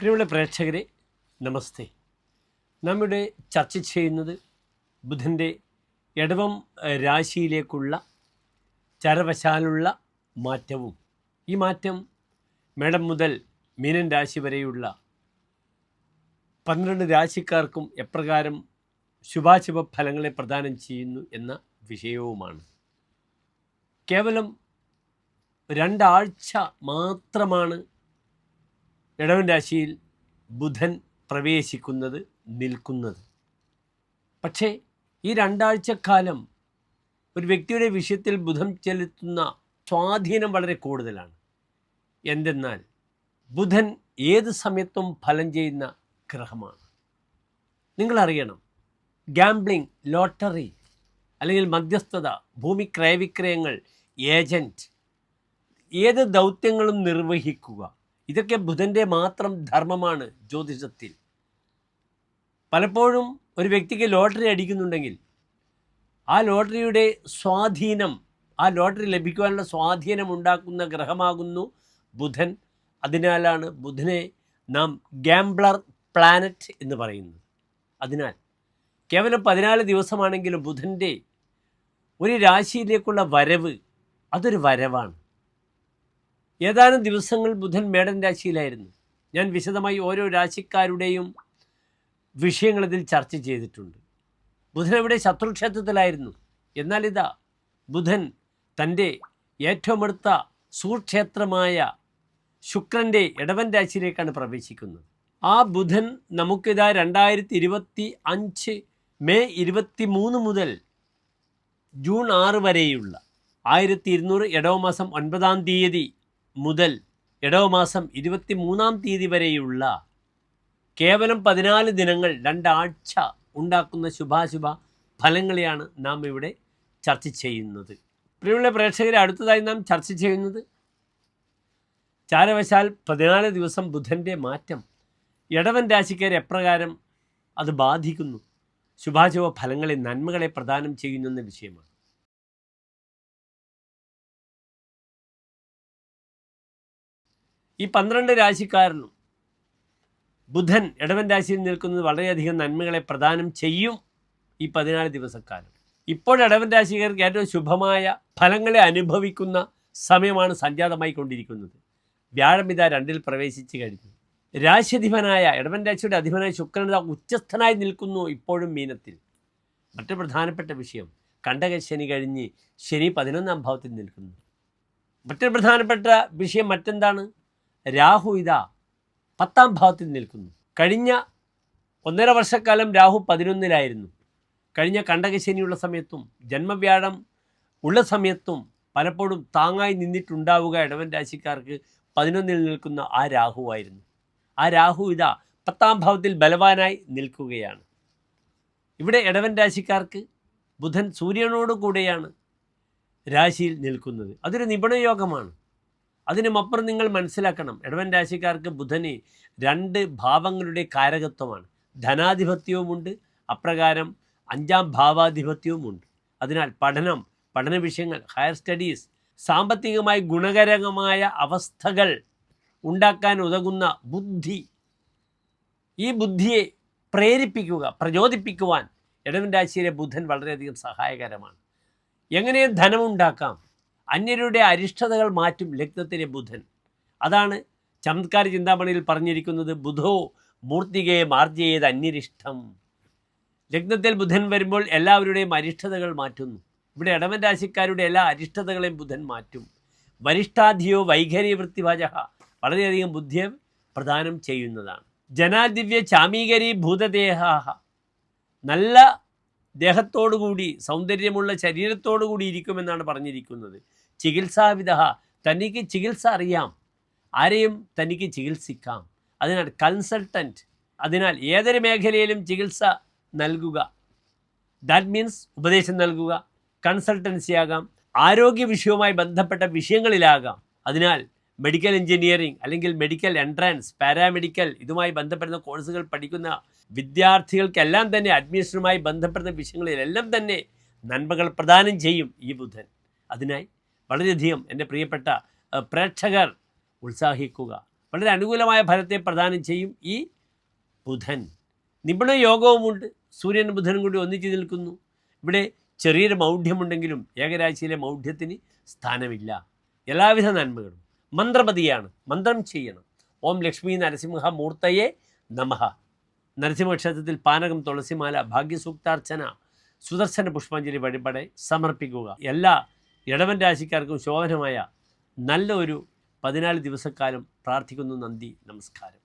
പ്രിയമുള്ള പ്രേക്ഷകരെ നമസ്തേ. നമ്മുടെ ചർച്ച ചെയ്യുന്നത് ബുധന്റെ എടവം രാശിയിലേക്കുള്ള ചരവശാലുള്ള മാറ്റവും. ഈ മാറ്റം മേടം മുതൽ മീനൻ രാശി വരെയുള്ള പന്ത്രണ്ട് രാശിക്കാർക്കും എപ്രകാരം ശുഭാശുഭ ഫലങ്ങളെ പ്രദാനം ചെയ്യുന്നു എന്ന വിഷയവുമാണ്. കേവലം രണ്ടാഴ്ച മാത്രമാണ് ഇടവൻ രാശിയിൽ ബുധൻ പ്രവേശിക്കുന്നത് നിൽക്കുന്നത്. പക്ഷേ ഈ രണ്ടാഴ്ചക്കാലം ഒരു വ്യക്തിയുടെ വിഷയത്തിൽ ബുധം ചെലുത്തുന്ന സ്വാധീനം വളരെ കൂടുതലാണ്. എന്തെന്നാൽ ബുധൻ ഏത് സമയത്തും ഫലം ചെയ്യുന്ന ഗ്രഹമാണ്. നിങ്ങളറിയണം ഗാംബ്ലിംഗ് ലോട്ടറി അല്ലെങ്കിൽ മധ്യസ്ഥത ഭൂമി ക്രയവിക്രയങ്ങൾ ഏജന്റ് ഏത് ദൗത്യങ്ങളും നിർവഹിക്കുക. ഇതൊക്കെ ബുധന്റെ മാത്രം ധർമ്മമാണ് ജ്യോതിഷത്തിൽ. പലപ്പോഴും ഒരു വ്യക്തിക്ക് ലോട്ടറി അടിക്കുന്നുണ്ടെങ്കിൽ ആ ലോട്ടറിയുടെ സ്വാധീനം ആ ലോട്ടറി ലഭിക്കുവാനുള്ള സ്വാധീനം ഉണ്ടാക്കുന്ന ഗ്രഹമാകുന്നു ബുധൻ. അതിനാലാണ് ബുധനെ നാം ഗാംബ്ലർ പ്ലാനറ്റ് എന്ന് പറയുന്നത്. അതിനാൽ കേവലം പതിനാല് ദിവസമാണെങ്കിലും ബുധന്റെ ഒരു രാശിയിലേക്കുള്ള വരവ് അതൊരു വരവാണ്. ഏതാനും ദിവസങ്ങൾ ബുധൻ മേടൻ രാശിയിലായിരുന്നു. ഞാൻ വിശദമായി ഓരോ രാശിക്കാരുടെയും വിഷയങ്ങൾ ഇതിൽ ചർച്ച ചെയ്തിട്ടുണ്ട്. ബുധൻ ഇവിടെ ശത്രുക്ഷേത്രത്തിലായിരുന്നു. എന്നാൽ ഇതാ ബുധൻ തന്റെ ഏറ്റവും അടുത്ത സുക്ഷേത്രമായ ശുക്രന്റെ ഇടവൻ രാശിയിലേക്കാണ് പ്രവേശിക്കുന്നത്. ആ ബുധൻ നമുക്കിതാ രണ്ടായിരത്തി ഇരുപത്തി അഞ്ച് മെയ് ഇരുപത്തി മൂന്ന് മുതൽ ജൂൺ ആറ് വരെയുള്ള ആയിരത്തി ഇരുന്നൂറ് ഇടവമാസം ഒൻപതാം തീയതി മുതൽ ഇടവമാസം ഇരുപത്തി മൂന്നാം തീയതി വരെയുള്ള കേവലം പതിനാല് ദിനങ്ങൾ രണ്ടാഴ്ച ഉണ്ടാക്കുന്ന ശുഭാശുഭ ഫലങ്ങളെയാണ് നാം ഇവിടെ ചർച്ച ചെയ്യുന്നത്. പ്രിയമുള്ള പ്രേക്ഷകരെ അടുത്തതായി നാം ചർച്ച ചെയ്യുന്നത് ചാരവശാൽ പതിനാല് ദിവസം ബുധന്റെ മാറ്റം ഇടവൻ രാശിക്കാർ എപ്രകാരം അത് ബാധിക്കുന്നു? ശുഭാശുഭ ഫലങ്ങളെ നന്മകളെ പ്രദാനം ചെയ്യുന്നു എന്ന വിഷയമാണ്. ഈ പന്ത്രണ്ട് രാശിക്കാരനും ബുധൻ ഇടവൻ രാശിയിൽ നിൽക്കുന്നത് വളരെയധികം നന്മകളെ പ്രദാനം ചെയ്യും ഈ പതിനാല് ദിവസക്കാലം. ഇപ്പോൾ ഇടവൻ രാശിക്കാർക്ക് ഏറ്റവും ശുഭമായ ഫലങ്ങളെ അനുഭവിക്കുന്ന സമയമാണ് സംജാതമായി കൊണ്ടിരിക്കുന്നത്. വ്യാഴമിത രണ്ടിൽ പ്രവേശിച്ച് കഴിഞ്ഞു. രാശ്യധിപനായ ഇടവൻ രാശിയുടെ അധിപനായ ശുക്രൻ ഉച്ചസ്ഥനായി നിൽക്കുന്നു ഇപ്പോഴും മീനത്തിൽ. മറ്റു പ്രധാനപ്പെട്ട വിഷയം കണ്ടക ശനി കഴിഞ്ഞ് ശനി പതിനൊന്നാം ഭാവത്തിൽ നിൽക്കുന്നു. മറ്റൊരു പ്രധാനപ്പെട്ട വിഷയം മറ്റെന്താണ്? രാഹു ഇതാ പത്താം ഭാവത്തിൽ നിൽക്കുന്നു. കഴിഞ്ഞ ഒന്നര വർഷക്കാലം രാഹു പതിനൊന്നിലായിരുന്നു. കഴിഞ്ഞ കണ്ടകശനിയുള്ള സമയത്തും ജന്മവ്യാഴം ഉള്ള സമയത്തും പലപ്പോഴും താങ്ങായി നിന്നിട്ടുണ്ടാവുക ഇടവൻ രാശിക്കാർക്ക് പതിനൊന്നിൽ നിൽക്കുന്ന ആ രാഹുവായിരുന്നു ആ രാഹു ഇതാ പത്താം ഭാവത്തിൽ ബലവാനായി നിൽക്കുകയാണ്. ഇവിടെ ഇടവൻ രാശിക്കാർക്ക് ബുധൻ സൂര്യനോട് കൂടെയാണ് രാശിയിൽ നിൽക്കുന്നത്. അതൊരു നിപുണയോഗമാണ് അതിനുമപ്പുറം നിങ്ങൾ മനസ്സിലാക്കണം. ഇടവൻ രാശിക്കാർക്ക് ബുധന് രണ്ട് ഭാവങ്ങളുടെ കാരകത്വമാണ്. ധനാധിപത്യവുമുണ്ട്. അപ്രകാരം അഞ്ചാം ഭാവാധിപത്യവുമുണ്ട്. അതിനാൽ പഠനം പഠന വിഷയങ്ങൾ ഹയർ സ്റ്റഡീസ് സാമ്പത്തികമായി ഗുണകരമായ അവസ്ഥകൾ ഉണ്ടാക്കാൻ ഉതകുന്ന ബുദ്ധി ഈ ബുദ്ധിയെ പ്രേരിപ്പിക്കുക പ്രചോദിപ്പിക്കുവാൻ ഇടവൻ രാശിയിലെ ബുധൻ വളരെയധികം സഹായകരമാണ്. എങ്ങനെ ധനമുണ്ടാക്കാം? അന്യരുടെ അരിഷ്ടതകൾ മാറ്റും ലഗ്നത്തിലെ ബുധൻ. അതാണ് ചമത്കാര ചിന്താമണിയിൽ പറഞ്ഞിരിക്കുന്നത് ബുധോ മൂർത്തികയെ മാർജിയേത് അന്യരിഷ്ടം. ലഗ്നത്തിൽ ബുധൻ വരുമ്പോൾ എല്ലാവരുടെയും അരിഷ്ടതകൾ മാറ്റുന്നു. ഇവിടെ ഇടവൻ രാശിക്കാരുടെ എല്ലാ അരിഷ്ടതകളെയും ബുധൻ മാറ്റും. വരിഷ്ഠാധിയോ വൈഖരി വൃത്തിഭാജ വളരെയധികം ബുദ്ധിയെ പ്രദാനം ചെയ്യുന്നതാണ്. ജനാദിവ്യ ചാമീകരി ഭൂതദേഹാഹ. നല്ല ദേഹത്തോടുകൂടി സൗന്ദര്യമുള്ള ശരീരത്തോടു ശരീരത്തോടുകൂടി ഇരിക്കുമെന്നാണ് പറഞ്ഞിരിക്കുന്നത്. ചികിത്സാവിധ തനിക്ക് ചികിത്സ അറിയാം. ആരെയും തനിക്ക് ചികിത്സിക്കാം. അതിനാൽ കൺസൾട്ടന്റ് അതിനാൽ ഏതൊരു മേഖലയിലും ചികിത്സ നൽകുക. ദാറ്റ് മീൻസ് ഉപദേശം നൽകുക കൺസൾട്ടൻസി ആകാം ആരോഗ്യ വിഷയവുമായി ബന്ധപ്പെട്ട വിഷയങ്ങളിലാകാം. അതിനാൽ മെഡിക്കൽ എഞ്ചിനീയറിംഗ് അല്ലെങ്കിൽ മെഡിക്കൽ എൻട്രൻസ് പാരാമെഡിക്കൽ ഇതുമായി ബന്ധപ്പെടുന്ന കോഴ്സുകൾ പഠിക്കുന്ന വിദ്യാർത്ഥികൾക്കെല്ലാം തന്നെ അഡ്മിഷനുമായി ബന്ധപ്പെടുന്ന വിഷയങ്ങളിലെല്ലാം തന്നെ നന്മകൾ പ്രദാനം ചെയ്യും ഈ ബുധൻ. അതിനായി വളരെയധികം എന്റെ പ്രിയപ്പെട്ട പ്രേക്ഷകർ ഉത്സാഹിക്കുക. വളരെ അനുകൂലമായ ഫലത്തെ പ്രദാനം ചെയ്യും ഈ ബുധൻ. നിപുണ യോഗവുമുണ്ട്. സൂര്യനും ബുധനും കൂടി ഒന്നിച്ചു നിൽക്കുന്നു. ഇവിടെ ചെറിയൊരു മൗഢ്യമുണ്ടെങ്കിലും ഏകരാശിയിലെ മൗഢ്യത്തിന് സ്ഥാനമില്ല. എല്ലാവിധ നന്മകളും. മന്ത്രപതിയാണ്. മന്ത്രം ചെയ്യണം. ഓം ലക്ഷ്മി നരസിംഹ മൂർത്തയെ നമഹ നരസിംഹക്ഷേത്രത്തിൽ പാനകം തുളസിമാല ഭാഗ്യസൂക്താർച്ചന സുദർശന പുഷ്പാഞ്ജലി വഴിപാടെ സമർപ്പിക്കുക. എല്ലാ ഇടവൻ രാശിക്കാർക്കും ശോഭനമായ നല്ല ഒരു പതിനാല് ദിവസക്കാലം പ്രാർത്ഥിക്കുന്നു നന്ദി നമസ്കാരം.